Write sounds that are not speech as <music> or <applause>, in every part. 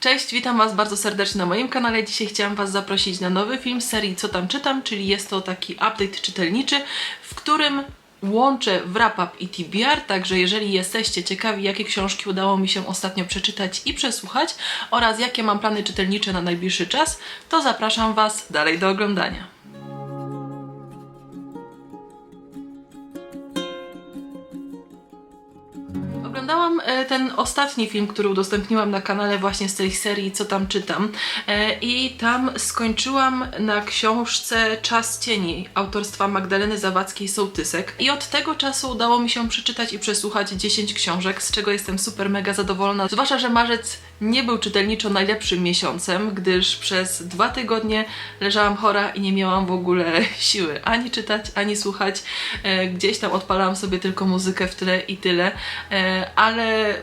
Cześć, witam Was bardzo serdecznie na moim kanale. Dzisiaj chciałam Was zaprosić na nowy film serii Co tam czytam, czyli jest to taki update czytelniczy, w którym łączę wrap-up i TBR, także jeżeli jesteście ciekawi, jakie książki udało mi się ostatnio przeczytać i przesłuchać oraz jakie mam plany czytelnicze na najbliższy czas, to zapraszam Was dalej do oglądania. Oglądałam e, ten ostatni film, który udostępniłam na kanale właśnie z tej serii Co tam czytam. E, i tam skończyłam na książce Czas cieni autorstwa Magdaleny Zawadzkiej-Sołtysek i od tego czasu udało mi się przeczytać i przesłuchać 10 książek, z czego jestem super mega zadowolona, zwłaszcza, że marzec nie był czytelniczo najlepszym miesiącem, gdyż przez dwa tygodnie leżałam chora i nie miałam w ogóle <laughs> siły ani czytać, ani słuchać. E, Gdzieś tam odpalałam sobie tylko muzykę w tle i tyle, E, ale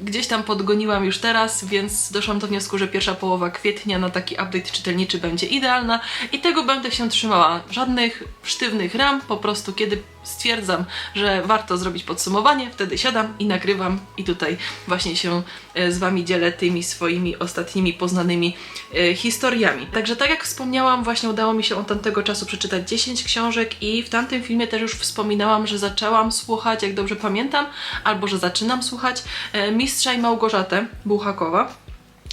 gdzieś tam podgoniłam już teraz, więc doszłam do wniosku, że pierwsza połowa kwietnia na taki update czytelniczy będzie idealna i tego będę się trzymała. Żadnych sztywnych ram, po prostu kiedy stwierdzam, że warto zrobić podsumowanie, wtedy siadam i nagrywam i tutaj właśnie się e, z Wami dzielę tymi swoimi ostatnimi poznanymi e, historiami. Także tak jak wspomniałam, właśnie udało mi się od tamtego czasu przeczytać 10 książek i w tamtym filmie też już wspominałam, że zaczęłam słuchać, jak dobrze pamiętam, albo że zaczynam słuchać e, Mistrza i Małgorzatę Buchakowa.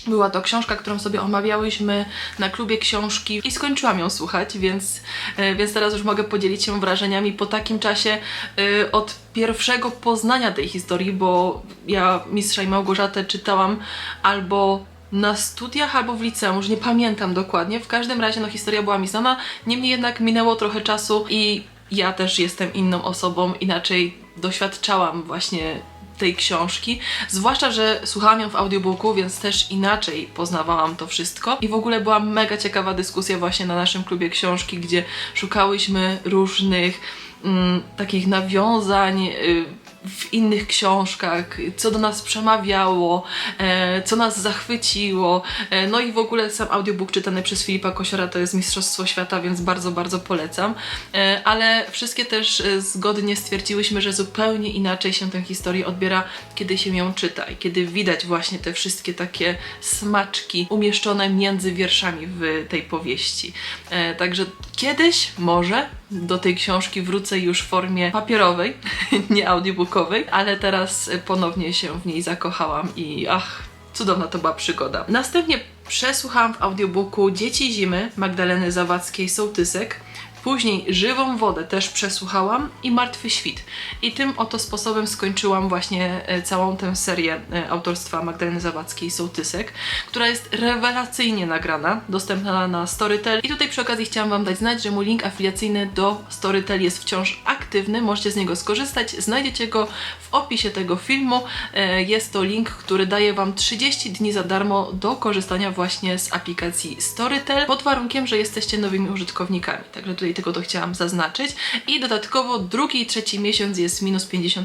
Była to książka, którą sobie omawiałyśmy na klubie książki i skończyłam ją słuchać, więc, e, więc teraz już mogę podzielić się wrażeniami po takim czasie e, od pierwszego poznania tej historii, bo ja Mistrza i Małgorzatę czytałam albo na studiach albo w liceum, już nie pamiętam dokładnie. W każdym razie no, historia była mi znana, niemniej jednak minęło trochę czasu i ja też jestem inną osobą, inaczej doświadczałam właśnie tej książki. Zwłaszcza, że słuchałam ją w audiobooku, więc też inaczej poznawałam to wszystko. I w ogóle była mega ciekawa dyskusja właśnie na naszym klubie książki, gdzie szukałyśmy różnych mm, takich nawiązań. Y, w innych książkach, co do nas przemawiało, e, co nas zachwyciło. E, no i w ogóle sam audiobook czytany przez Filipa Kosiora to jest Mistrzostwo Świata, więc bardzo, bardzo polecam. E, ale wszystkie też zgodnie stwierdziłyśmy, że zupełnie inaczej się tę historię odbiera, kiedy się ją czyta i kiedy widać właśnie te wszystkie takie smaczki umieszczone między wierszami w tej powieści. Także kiedyś może do tej książki wrócę już w formie papierowej, <laughs> nie audiobookowej, ale teraz ponownie się w niej zakochałam i ach, cudowna to była przygoda. Następnie przesłuchałam w audiobooku Dzieci Zimy Magdaleny Zawadzkiej-Sołtysek. Później Żywą Wodę też przesłuchałam i Martwy Świt. I tym oto sposobem skończyłam właśnie e, całą tę serię e, autorstwa Magdaleny Zawadzkiej-Sołtysek, która jest rewelacyjnie nagrana, dostępna na Storytel. I tutaj przy okazji chciałam Wam dać znać, że mój link afiliacyjny do Storytel jest wciąż aktywny, możecie z niego skorzystać. Znajdziecie go w opisie tego filmu. E, Jest to link, który daje Wam 30 dni za darmo do korzystania właśnie z aplikacji Storytel, pod warunkiem, że jesteście nowymi użytkownikami. Także tutaj tylko to chciałam zaznaczyć. I dodatkowo drugi i trzeci miesiąc jest minus 50%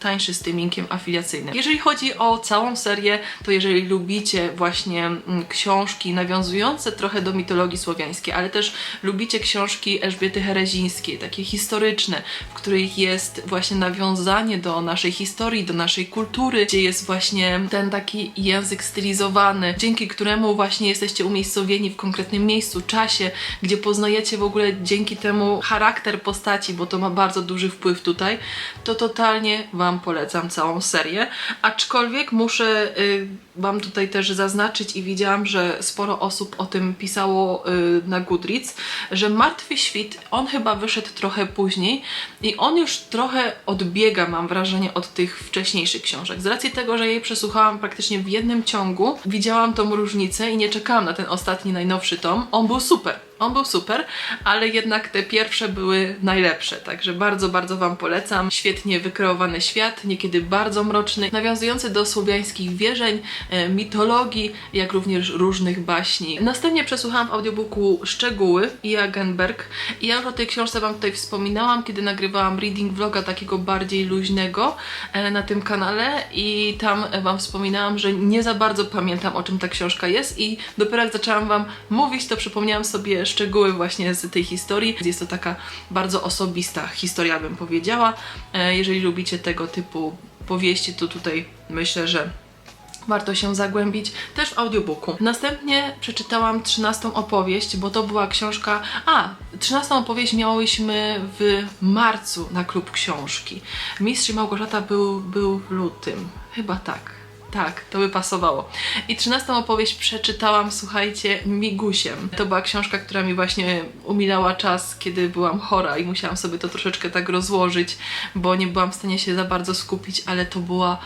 tańszy z tym linkiem afiliacyjnym. Jeżeli chodzi o całą serię, to jeżeli lubicie właśnie mm, książki nawiązujące trochę do mitologii słowiańskiej, ale też lubicie książki Elżbiety Herezińskiej, takie historyczne, w których jest właśnie nawiązanie do naszej historii, do naszej kultury, gdzie jest właśnie ten taki język stylizowany, dzięki któremu właśnie jesteście umiejscowieni w konkretnym miejscu, czasie, gdzie poznajecie w ogóle dzięki temu charakter postaci, bo to ma bardzo duży wpływ tutaj, to totalnie Wam polecam całą serię. Aczkolwiek muszę y, Wam tutaj też zaznaczyć i widziałam, że sporo osób o tym pisało y, na Goodreads, że Martwy Świt, on chyba wyszedł trochę później i on już trochę odbiega, mam wrażenie, od tych wcześniejszych książek. Z racji tego, że jej przesłuchałam praktycznie w jednym ciągu, widziałam tą różnicę i nie czekałam na ten ostatni, najnowszy tom. On był super. On był super, ale jednak te pierwsze były najlepsze, także bardzo, bardzo Wam polecam. Świetnie wykreowany świat, niekiedy bardzo mroczny, nawiązujący do słowiańskich wierzeń, e, mitologii, jak również różnych baśni. Następnie przesłuchałam w audiobooku Szczegóły i Agenberg i ja już o tej książce Wam tutaj wspominałam, kiedy nagrywałam reading vloga takiego bardziej luźnego e, na tym kanale i tam Wam wspominałam, że nie za bardzo pamiętam o czym ta książka jest i dopiero jak zaczęłam Wam mówić, to przypomniałam sobie szczegóły właśnie z tej historii. Jest to taka bardzo osobista historia, bym powiedziała. E, Jeżeli lubicie tego typu powieści, to tutaj myślę, że warto się zagłębić, też w audiobooku. Następnie przeczytałam 13 opowieść, bo to była książka. A, 13 opowieść miałyśmy w marcu na klub książki. Mistrz Małgorzata był, był w lutym. Chyba tak. Tak, to by pasowało. I 13 opowieść przeczytałam, słuchajcie, migusiem. To była książka, która mi właśnie umilała czas, kiedy byłam chora i musiałam sobie to troszeczkę tak rozłożyć, bo nie byłam w stanie się za bardzo skupić, ale to była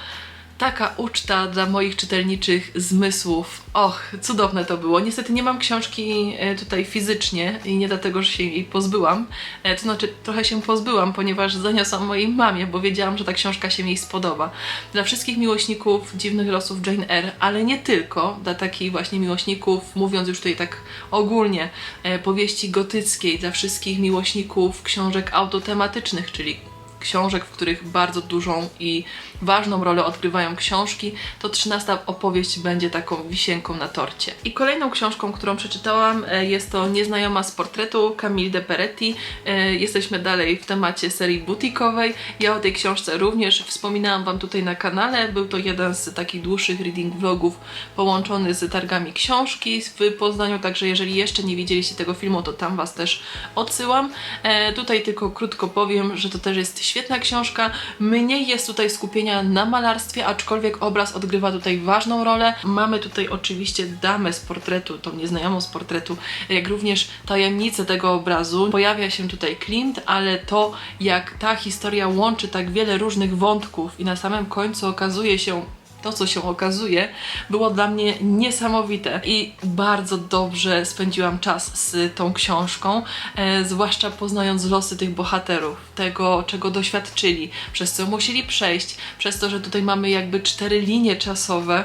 taka uczta dla moich czytelniczych zmysłów. Och, cudowne to było. Niestety nie mam książki e, tutaj fizycznie i nie dlatego, że się jej pozbyłam. E, To znaczy, trochę się pozbyłam, ponieważ zaniosłam mojej mamie, bo wiedziałam, że ta książka się jej spodoba. Dla wszystkich miłośników dziwnych losów Jane Eyre, ale nie tylko, dla takich właśnie miłośników, mówiąc już tutaj tak ogólnie, e, powieści gotyckiej, dla wszystkich miłośników książek autotematycznych, czyli książek, w których bardzo dużą i ważną rolę odgrywają książki, to 13 opowieść będzie taką wisienką na torcie. I kolejną książką, którą przeczytałam e, jest to Nieznajoma z portretu Camille de Peretti. E, Jesteśmy dalej w temacie serii butikowej. Ja o tej książce również wspominałam Wam tutaj na kanale. Był to jeden z takich dłuższych reading vlogów połączony z targami książki w Poznaniu, także jeżeli jeszcze nie widzieliście tego filmu, to tam Was też odsyłam. E, tutaj tylko krótko powiem, że to też jest świetna książka. Mniej jest tutaj skupienia na malarstwie, aczkolwiek obraz odgrywa tutaj ważną rolę. Mamy tutaj oczywiście damę z portretu, tą nieznajomą z portretu, jak również tajemnicę tego obrazu. Pojawia się tutaj Klimt, ale to jak ta historia łączy tak wiele różnych wątków i na samym końcu okazuje się to, co się okazuje, było dla mnie niesamowite i bardzo dobrze spędziłam czas z tą książką, e, zwłaszcza poznając losy tych bohaterów, tego, czego doświadczyli, przez co musieli przejść, przez to, że tutaj mamy jakby cztery linie czasowe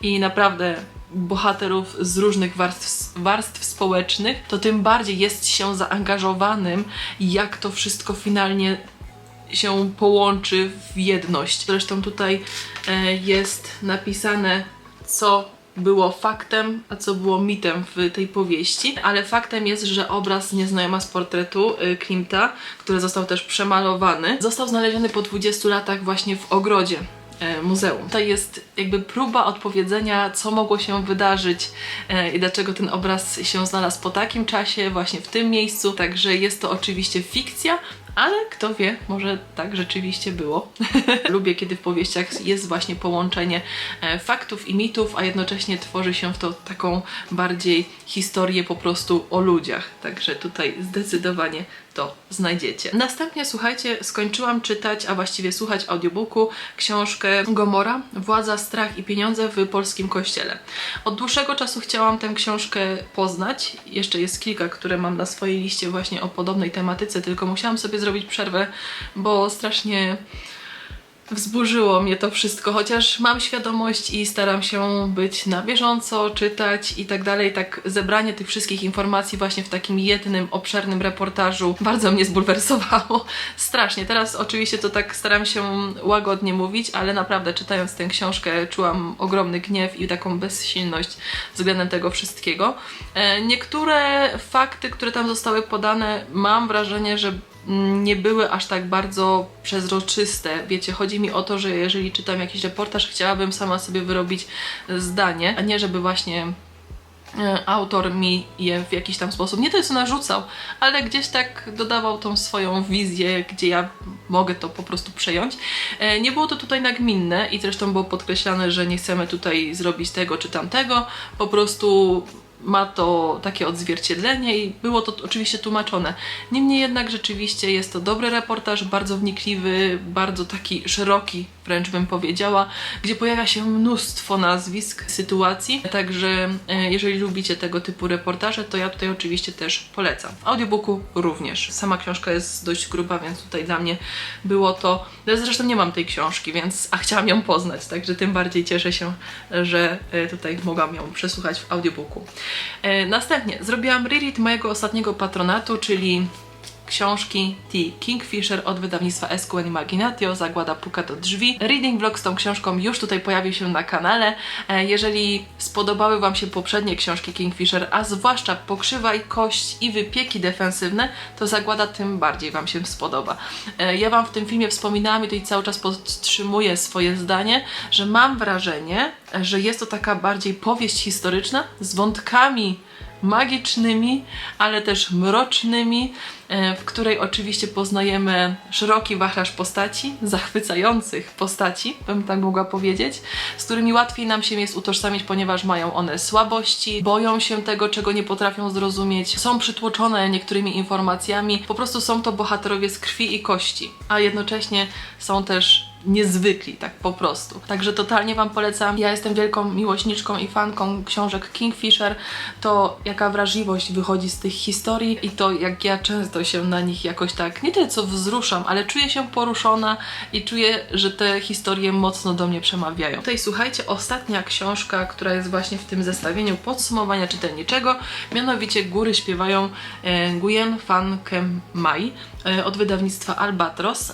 i naprawdę bohaterów z różnych warstw, warstw społecznych, to tym bardziej jest się zaangażowanym, jak to wszystko finalnie się połączy w jedność. Zresztą tutaj e, jest napisane, co było faktem, a co było mitem w tej powieści, ale faktem jest, że obraz nieznajoma z portretu y, Klimta, który został też przemalowany, został znaleziony po 20 latach właśnie w ogrodzie e, muzeum. To jest jakby próba odpowiedzenia, co mogło się wydarzyć e, i dlaczego ten obraz się znalazł po takim czasie, właśnie w tym miejscu. Także jest to oczywiście fikcja, ale kto wie, może tak rzeczywiście było. <laughs> Lubię, kiedy w powieściach jest właśnie połączenie e, faktów i mitów, a jednocześnie tworzy się w to taką bardziej historię po prostu o ludziach. Także tutaj zdecydowanie to znajdziecie. Następnie, słuchajcie, skończyłam czytać, a właściwie słuchać audiobooku książkę Gomora, Władza, Strach i Pieniądze w polskim kościele. Od dłuższego czasu chciałam tę książkę poznać. Jeszcze jest kilka, które mam na swojej liście właśnie o podobnej tematyce, tylko musiałam sobie zrobić przerwę, bo strasznie wzburzyło mnie to wszystko, chociaż mam świadomość i staram się być na bieżąco, czytać i tak dalej. Tak zebranie tych wszystkich informacji właśnie w takim jednym, obszernym reportażu bardzo mnie zbulwersowało. <laughs> Strasznie. Teraz oczywiście to tak staram się łagodnie mówić, ale naprawdę czytając tę książkę czułam ogromny gniew i taką bezsilność względem tego wszystkiego. E, Niektóre fakty, które tam zostały podane, mam wrażenie, że nie były aż tak bardzo przezroczyste. Wiecie, chodzi mi o to, że jeżeli czytam jakiś reportaż, chciałabym sama sobie wyrobić zdanie, a nie żeby właśnie e, autor mi je w jakiś tam sposób, nie to co narzucał, ale gdzieś tak dodawał tą swoją wizję, gdzie ja mogę to po prostu przejąć. E, Nie było to tutaj nagminne i zresztą było podkreślane, że nie chcemy tutaj zrobić tego czy tamtego, po prostu ma to takie odzwierciedlenie i było to oczywiście tłumaczone. Niemniej jednak rzeczywiście jest to dobry reportaż, bardzo wnikliwy, bardzo taki szeroki, wręcz bym powiedziała, gdzie pojawia się mnóstwo nazwisk, sytuacji. Także e, jeżeli lubicie tego typu reportaże, to ja tutaj oczywiście też polecam. Audiobooku również. Sama książka jest dość gruba, więc tutaj dla mnie było to. Zresztą nie mam tej książki, więc a chciałam ją poznać, także tym bardziej cieszę się, że e, tutaj mogłam ją przesłuchać w audiobooku. E, Następnie zrobiłam reread mojego ostatniego patronatu, czyli książki The Kingfisher od wydawnictwa SQN Imaginatio, Zagłada puka do drzwi. Reading vlog z tą książką już tutaj pojawił się na kanale. E, Jeżeli spodobały Wam się poprzednie książki Kingfisher, a zwłaszcza Pokrzywaj kość i wypieki defensywne, to Zagłada tym bardziej Wam się spodoba. E, Ja Wam w tym filmie wspominałam i tutaj cały czas podtrzymuję swoje zdanie, że mam wrażenie, że jest to taka bardziej powieść historyczna z wątkami magicznymi, ale też mrocznymi, e, w której oczywiście poznajemy szeroki wachlarz postaci, zachwycających postaci, bym tak mogła powiedzieć, z którymi łatwiej nam się jest utożsamić, ponieważ mają one słabości, boją się tego, czego nie potrafią zrozumieć, są przytłoczone niektórymi informacjami, po prostu są to bohaterowie z krwi i kości, a jednocześnie są też niezwykli, tak po prostu. Także totalnie Wam polecam. Ja jestem wielką miłośniczką i fanką książek Kingfisher. To jaka wrażliwość wychodzi z tych historii i to jak ja często się na nich jakoś tak, nie tyle co wzruszam, ale czuję się poruszona i czuję, że te historie mocno do mnie przemawiają. Tutaj słuchajcie, ostatnia książka, która jest właśnie w tym zestawieniu podsumowania czytelniczego, mianowicie Góry śpiewają e, Nguyen Fan Kem Mai e, od wydawnictwa Albatros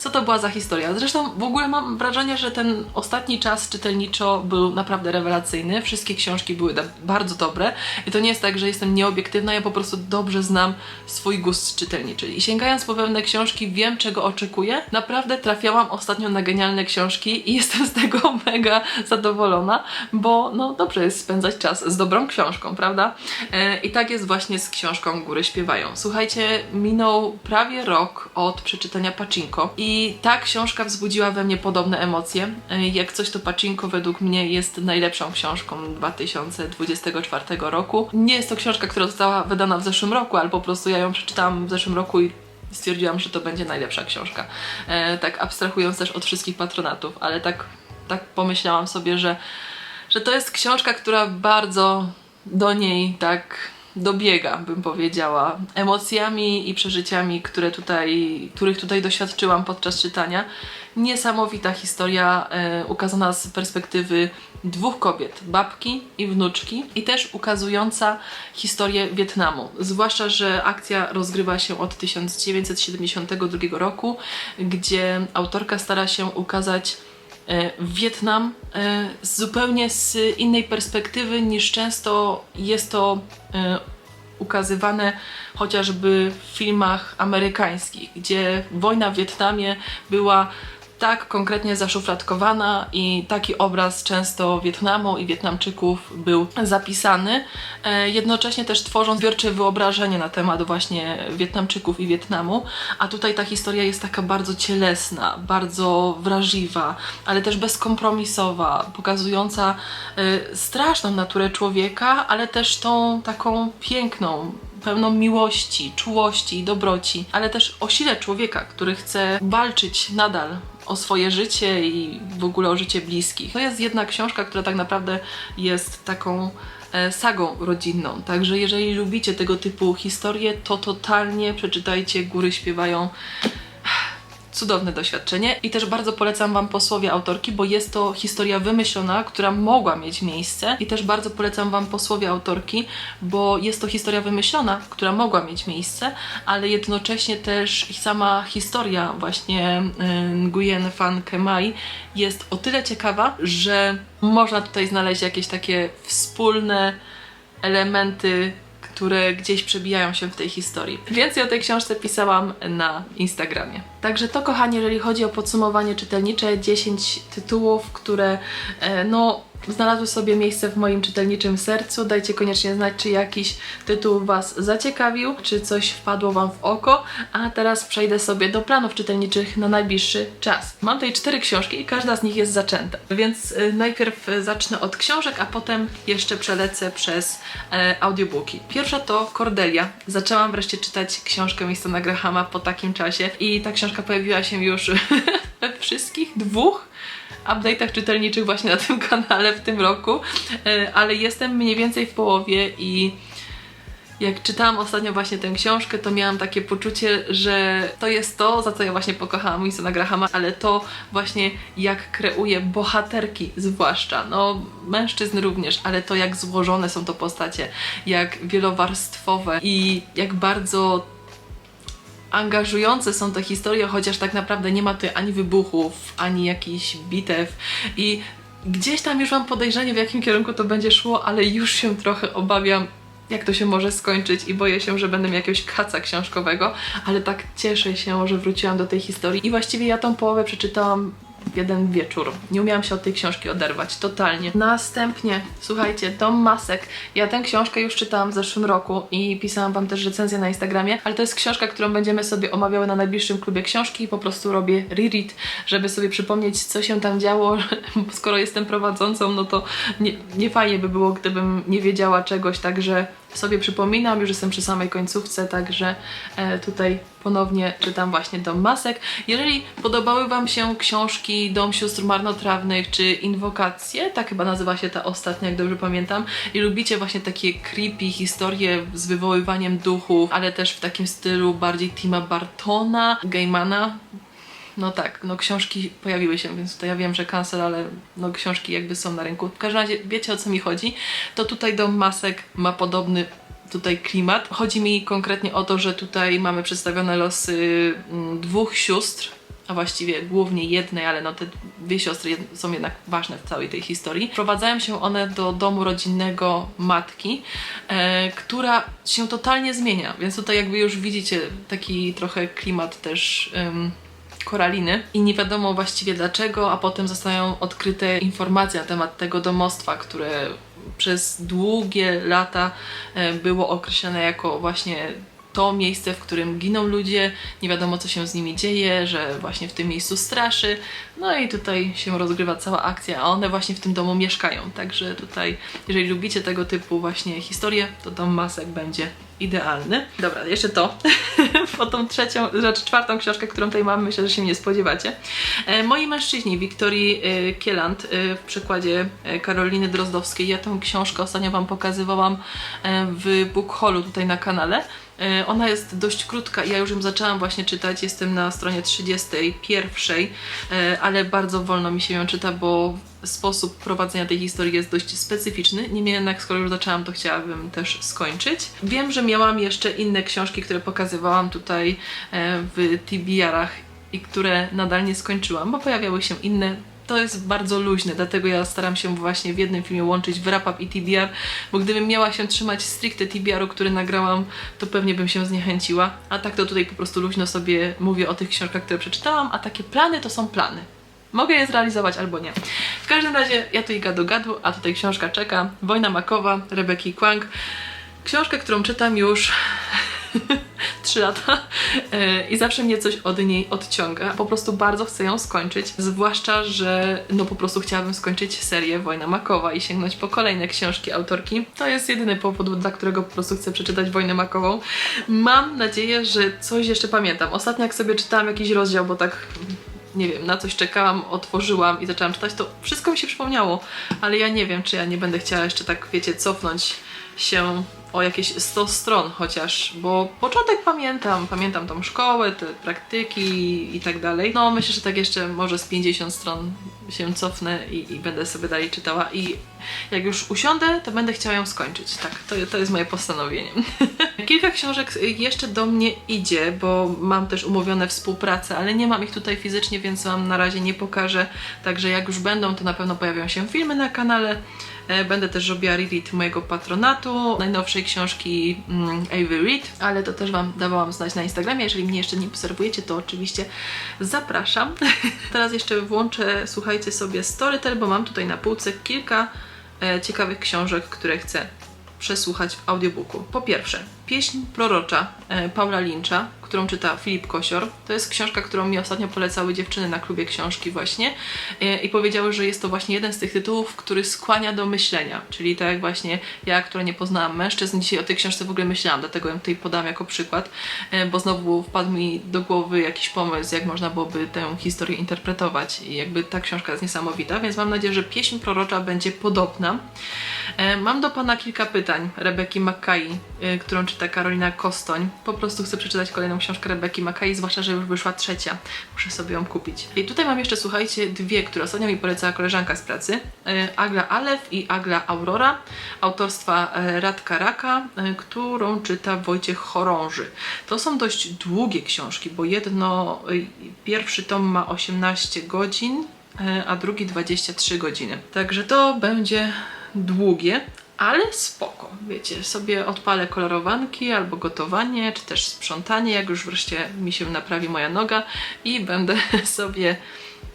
co to była za historia. Zresztą w ogóle mam wrażenie, że ten ostatni czas czytelniczo był naprawdę rewelacyjny. Wszystkie książki były bardzo dobre i to nie jest tak, że jestem nieobiektywna, ja po prostu dobrze znam swój gust czytelniczy. I sięgając po pewne książki, wiem czego oczekuję. Naprawdę trafiałam ostatnio na genialne książki i <laughs> jestem z tego mega zadowolona, bo no dobrze jest spędzać czas z dobrą książką, prawda? E, I tak jest właśnie z książką Góry śpiewają. Słuchajcie, minął prawie rok od przeczytania Pachinko i ta książka wzbudziła we mnie podobne emocje. E, Jak coś to Pachinko według mnie jest najlepszą książką 2024 roku. Nie jest to książka, która została wydana w zeszłym roku, ale po prostu ja ją przeczytałam w zeszłym roku i stwierdziłam, że to będzie najlepsza książka. E, tak abstrahując też od wszystkich patronatów, ale tak, tak pomyślałam sobie, że, że to jest książka, która bardzo do niej tak dobiega, bym powiedziała, emocjami i przeżyciami, które tutaj, których tutaj doświadczyłam podczas czytania. Niesamowita historia e, ukazana z perspektywy dwóch kobiet, babki i wnuczki i też ukazująca historię Wietnamu. Zwłaszcza, że akcja rozgrywa się od 1972 roku, gdzie autorka stara się ukazać Wietnam e, z zupełnie z innej perspektywy niż często jest to e, ukazywane chociażby w filmach amerykańskich, gdzie wojna w Wietnamie była tak konkretnie zaszufladkowana i taki obraz często Wietnamu i Wietnamczyków był zapisany, e, jednocześnie też tworząc zbiorcze wyobrażenie na temat właśnie Wietnamczyków i Wietnamu, a tutaj ta historia jest taka bardzo cielesna, bardzo wrażliwa, ale też bezkompromisowa, pokazująca e, straszną naturę człowieka, ale też tą taką piękną, pełną miłości, czułości i dobroci, ale też o sile człowieka, który chce walczyć nadal o swoje życie i w ogóle o życie bliskich. To jest jedna książka, która tak naprawdę jest taką e, sagą rodzinną. Także jeżeli lubicie tego typu historie, to totalnie przeczytajcie Góry śpiewają cudowne doświadczenie i też bardzo polecam Wam posłowie autorki, bo jest to historia wymyślona, która mogła mieć miejsce i też bardzo polecam Wam posłowie autorki, bo jest to historia wymyślona, która mogła mieć miejsce, ale jednocześnie też sama historia właśnie Nguyen Van Kemai jest o tyle ciekawa, że można tutaj znaleźć jakieś takie wspólne elementy które gdzieś przebijają się w tej historii. Więcej o tej książce pisałam na Instagramie. Także to, kochani, jeżeli chodzi o podsumowanie czytelnicze, 10 tytułów, które e, no znalazły sobie miejsce w moim czytelniczym sercu. Dajcie koniecznie znać, czy jakiś tytuł Was zaciekawił, czy coś wpadło Wam w oko. A teraz przejdę sobie do planów czytelniczych na najbliższy czas. Mam tutaj cztery książki i każda z nich jest zaczęta. Więc y, najpierw y, zacznę od książek, a potem jeszcze przelecę przez e, audiobooki. Pierwsza to Cordelia. Zaczęłam wreszcie czytać książkę Mistona Grahama po takim czasie i ta książka pojawiła się już <laughs> we wszystkich dwóch update'ach czytelniczych właśnie na tym <laughs> kanale w tym roku, e, ale jestem mniej więcej w połowie i jak czytałam ostatnio właśnie tę książkę, to miałam takie poczucie, że to jest to, za co ja właśnie pokochałam Winsona Grahama, ale to właśnie jak kreuje bohaterki zwłaszcza, no mężczyzn również, ale to jak złożone są to postacie, jak wielowarstwowe i jak bardzo angażujące są te historie, chociaż tak naprawdę nie ma tu ani wybuchów, ani jakichś bitew. I gdzieś tam już mam podejrzenie, w jakim kierunku to będzie szło, ale już się trochę obawiam, jak to się może skończyć i boję się, że będę miał jakiegoś kaca książkowego, ale tak cieszę się, że wróciłam do tej historii. I właściwie ja tą połowę przeczytałam w jeden wieczór. Nie umiałam się od tej książki oderwać, totalnie. Następnie, słuchajcie, Dom Masek. Ja tę książkę już czytałam w zeszłym roku i pisałam Wam też recenzję na Instagramie, ale to jest książka, którą będziemy sobie omawiały na najbliższym klubie książki i po prostu robię reread, żeby sobie przypomnieć, co się tam działo. <laughs> Skoro jestem prowadzącą, no to nie, nie fajnie by było, gdybym nie wiedziała czegoś, także sobie przypominam, już jestem przy samej końcówce, także e, tutaj ponownie czytam właśnie Dom Masek. Jeżeli podobały Wam się książki Dom Sióstr Marnotrawnych czy Inwokacje, tak chyba nazywa się ta ostatnia, jak dobrze pamiętam, i lubicie właśnie takie creepy historie z wywoływaniem duchów, ale też w takim stylu bardziej Tima Bartona, Gaimana, no tak, no książki pojawiły się, więc tutaj ja wiem, że cancel, ale no książki jakby są na rynku. W każdym razie wiecie o co mi chodzi. To tutaj Dom Masek ma podobny tutaj klimat. Chodzi mi konkretnie o to, że tutaj mamy przedstawione losy mm, dwóch sióstr, a właściwie głównie jednej, ale no te dwie siostry są jednak ważne w całej tej historii. Wprowadzają się one do domu rodzinnego matki, e, która się totalnie zmienia, więc tutaj jakby już widzicie taki trochę klimat też... em, koraliny i nie wiadomo właściwie dlaczego, a potem zostają odkryte informacje na temat tego domostwa, które przez długie lata e, było określone jako właśnie to miejsce, w którym giną ludzie, nie wiadomo co się z nimi dzieje, że właśnie w tym miejscu straszy. No i tutaj się rozgrywa cała akcja, a one właśnie w tym domu mieszkają. Także tutaj, jeżeli lubicie tego typu właśnie historie, to dom masek będzie idealny. Dobra, jeszcze to. <laughs> po tą trzecią, znaczy czwartą książkę, którą tutaj mam, myślę, że się nie spodziewacie. E, Moi mężczyźni, Wiktorii e, Kieland e, w przykładzie e, Karoliny Drozdowskiej. Ja tę książkę ostatnio Wam pokazywałam e, w book hallu tutaj na kanale. E, Ona jest dość krótka i ja już ją zaczęłam właśnie czytać. Jestem na stronie 31, e, ale bardzo wolno mi się ją czyta, bo sposób prowadzenia tej historii jest dość specyficzny. Niemniej jednak, skoro już zaczęłam, to chciałabym też skończyć. Wiem, że miałam jeszcze inne książki, które pokazywałam tutaj e, w TBR-ach i które nadal nie skończyłam, bo pojawiały się inne to jest bardzo luźne, dlatego ja staram się właśnie w jednym filmie łączyć wrap-up i TBR, bo gdybym miała się trzymać stricte TBR-u, który nagrałam, to pewnie bym się zniechęciła, a tak to tutaj po prostu luźno sobie mówię o tych książkach, które przeczytałam, a takie plany to są plany. Mogę je zrealizować albo nie. W każdym razie ja tu i gadu gadu, a tutaj książka czeka. Wojna Makowa, Rebeki Kwang. Książkę, którą czytam już <laughs> 3 lata e, i zawsze mnie coś od niej odciąga. Po prostu bardzo chcę ją skończyć, zwłaszcza, że no po prostu chciałabym skończyć serię Wojna Makowa i sięgnąć po kolejne książki autorki. To jest jedyny powód, dla którego po prostu chcę przeczytać Wojnę Makową. Mam nadzieję, że coś jeszcze pamiętam. Ostatnio jak sobie czytałam jakiś rozdział, bo tak nie wiem, na coś czekałam, otworzyłam i zaczęłam czytać, to wszystko mi się przypomniało, ale ja nie wiem, czy ja nie będę chciała jeszcze tak, wiecie, cofnąć się o jakieś 100 stron chociaż, bo początek pamiętam, pamiętam tą szkołę, te praktyki i tak dalej. No myślę, że tak jeszcze może z 50 stron się cofnę i, i będę sobie dalej czytała i jak już usiądę, to będę chciała ją skończyć. Tak, to, to jest moje postanowienie. <laughs> Kilka książek jeszcze do mnie idzie, bo mam też umówione współpracę, ale nie mam ich tutaj fizycznie, więc Wam na razie nie pokażę. Także jak już będą, to na pewno pojawią się filmy na kanale. E, Będę też robiła reread mojego patronatu, najnowszej książki mm, Avery Read, ale to też Wam dawałam znać na Instagramie. Jeżeli mnie jeszcze nie obserwujecie, to oczywiście zapraszam. <laughs> Teraz jeszcze włączę, słuchajcie sobie Storytel, bo mam tutaj na półce kilka e, ciekawych książek, które chcę przesłuchać w audiobooku. Po pierwsze, Pieśń prorocza e, Paula Lyncha, którą czyta Filip Kosior. To jest książka, którą mi ostatnio polecały dziewczyny na klubie książki właśnie e, i powiedziały, że jest to właśnie jeden z tych tytułów, który skłania do myślenia, czyli tak jak właśnie ja, która nie poznałam mężczyzn, dzisiaj o tej książce w ogóle myślałam, dlatego ją tutaj podam jako przykład, e, bo znowu wpadł mi do głowy jakiś pomysł, jak można byłoby tę historię interpretować i jakby ta książka jest niesamowita, więc mam nadzieję, że Pieśń prorocza będzie podobna. Mam do Pana kilka pytań. Rebeki Mackay, którą czyta Karolina Kostoń. Po prostu chcę przeczytać kolejną książkę Rebeki Mackay, zwłaszcza, że już wyszła trzecia. Muszę sobie ją kupić. I tutaj mam jeszcze, słuchajcie, dwie, które ostatnio mi polecała koleżanka z pracy. E, Agla Alef i Agla Aurora, autorstwa e, Radka Raka, którą czyta Wojciech Chorąży. To są dość długie książki, bo jedno, y, pierwszy tom ma 18 godzin, a drugi 23 godziny. Także to będzie długie, ale spoko. Wiecie, sobie odpalę kolorowanki albo gotowanie, czy też sprzątanie, jak już wreszcie mi się naprawi moja noga i będę <laughs> sobie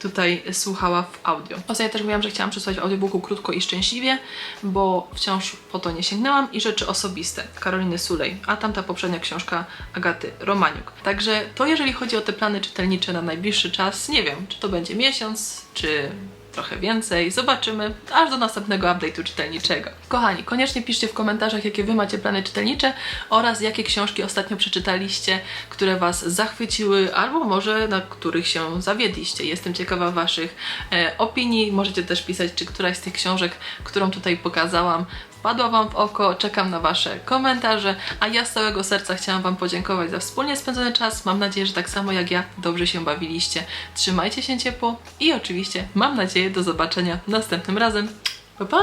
tutaj słuchała w audio. Ostatnio też mówiłam, że chciałam przesłać w audiobooku krótko i szczęśliwie, bo wciąż po to nie sięgnęłam i rzeczy osobiste Karoliny Sulej, a tamta poprzednia książka Agaty Romaniuk. Także to jeżeli chodzi o te plany czytelnicze na najbliższy czas, nie wiem, czy to będzie miesiąc, czy trochę więcej. Zobaczymy, aż do następnego update'u czytelniczego. Kochani, koniecznie piszcie w komentarzach, jakie Wy macie plany czytelnicze oraz jakie książki ostatnio przeczytaliście, które Was zachwyciły, albo może na których się zawiedliście. Jestem ciekawa Waszych e, opinii. Możecie też pisać, czy któraś z tych książek, którą tutaj pokazałam, wpadła Wam w oko. Czekam na Wasze komentarze, a ja z całego serca chciałam Wam podziękować za wspólnie spędzony czas. Mam nadzieję, że tak samo jak ja dobrze się bawiliście. Trzymajcie się ciepło i oczywiście mam nadzieję do zobaczenia następnym razem. Pa pa!